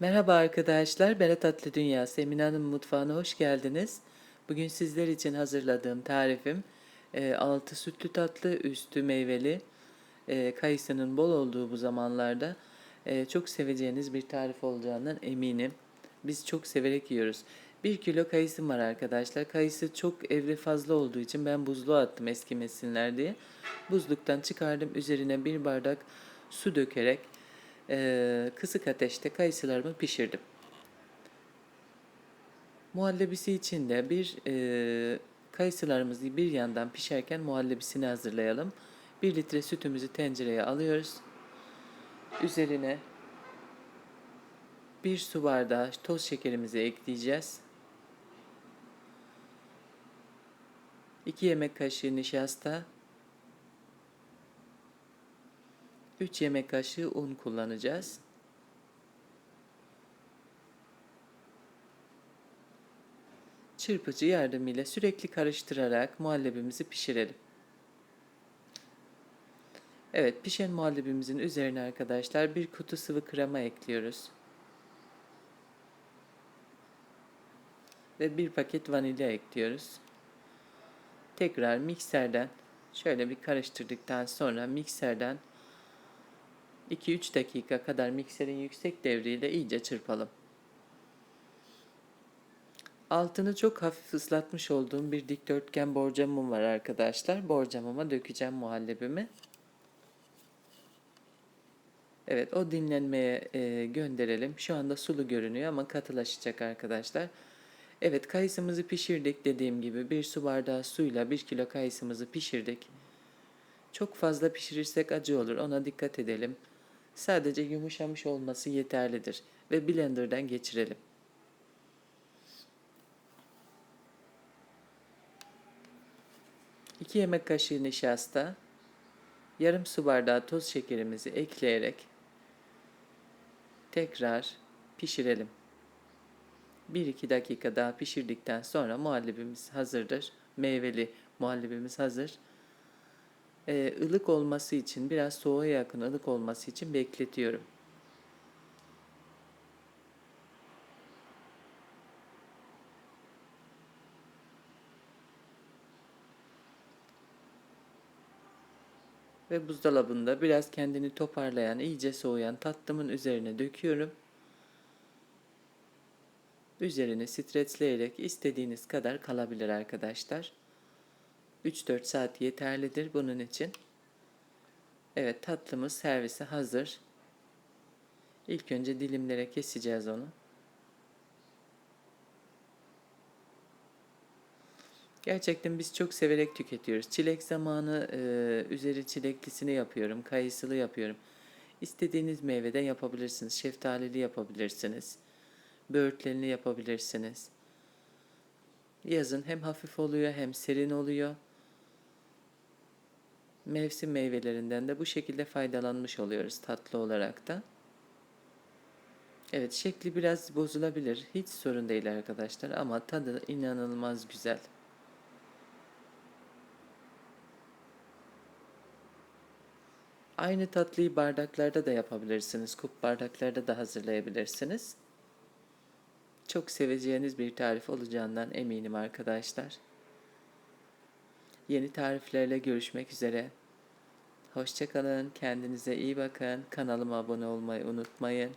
Merhaba arkadaşlar, Berat Tatlı Dünyası Emine Hanım mutfağına hoş geldiniz. Bugün sizler için hazırladığım tarifim e, altı sütlü tatlı, üstü meyveli, e, kayısının bol olduğu bu zamanlarda e, çok seveceğiniz bir tarif olacağından eminim. Biz çok severek yiyoruz. 1 kilo kayısım var arkadaşlar. Kayısı çok evde fazla olduğu için ben buzluğa attım eskimesinler diye. Buzluktan çıkardım. Üzerine bir bardak su dökerek e, kısık ateşte kayısılarımı pişirdim. Muhallebisi için de bir e, kayısılarımızı bir yandan pişerken muhallebisini hazırlayalım. 1 litre sütümüzü tencereye alıyoruz. Üzerine bir su bardağı toz şekerimizi ekleyeceğiz. 2 yemek kaşığı nişasta, 3 yemek kaşığı un kullanacağız. Çırpıcı yardımıyla sürekli karıştırarak muhallebimizi pişirelim. Evet, pişen muhallebimizin üzerine arkadaşlar bir kutu sıvı krema ekliyoruz. Ve bir paket vanilya ekliyoruz. Tekrar mikserden şöyle bir karıştırdıktan sonra mikserden 2-3 dakika kadar mikserin yüksek devriyle iyice çırpalım. Altını çok hafif ıslatmış olduğum bir dikdörtgen borcamım var arkadaşlar. Borcamıma dökeceğim muhallebimi. Evet o dinlenmeye e, gönderelim. Şu anda sulu görünüyor ama katılaşacak arkadaşlar. Evet kayısımızı pişirdik dediğim gibi bir su bardağı suyla bir kilo kayısımızı pişirdik. Çok fazla pişirirsek acı olur ona dikkat edelim. Sadece yumuşamış olması yeterlidir ve blenderdan geçirelim. İki yemek kaşığı nişasta, yarım su bardağı toz şekerimizi ekleyerek tekrar pişirelim. 1-2 dakika daha pişirdikten sonra muhallebimiz hazırdır. Meyveli muhallebimiz hazır. Ee, ılık olması için biraz soğuğa yakın ılık olması için bekletiyorum. Ve buzdolabında biraz kendini toparlayan, iyice soğuyan tatlımın üzerine döküyorum. Üzerine streçleyerek istediğiniz kadar kalabilir arkadaşlar. 3-4 saat yeterlidir bunun için. Evet tatlımız servise hazır. İlk önce dilimlere keseceğiz onu. Gerçekten biz çok severek tüketiyoruz. Çilek zamanı e, üzeri çileklisini yapıyorum, kayısılı yapıyorum. İstediğiniz meyveden yapabilirsiniz. Şeftalili yapabilirsiniz. Böğürtlenli yapabilirsiniz. Yazın hem hafif oluyor hem serin oluyor. Mevsim meyvelerinden de bu şekilde faydalanmış oluyoruz tatlı olarak da. Evet şekli biraz bozulabilir. Hiç sorun değil arkadaşlar ama tadı inanılmaz güzel. Aynı tatlıyı bardaklarda da yapabilirsiniz. Kup bardaklarda da hazırlayabilirsiniz. Çok seveceğiniz bir tarif olacağından eminim arkadaşlar. Yeni tariflerle görüşmek üzere. Hoşçakalın, kendinize iyi bakın. Kanalıma abone olmayı unutmayın.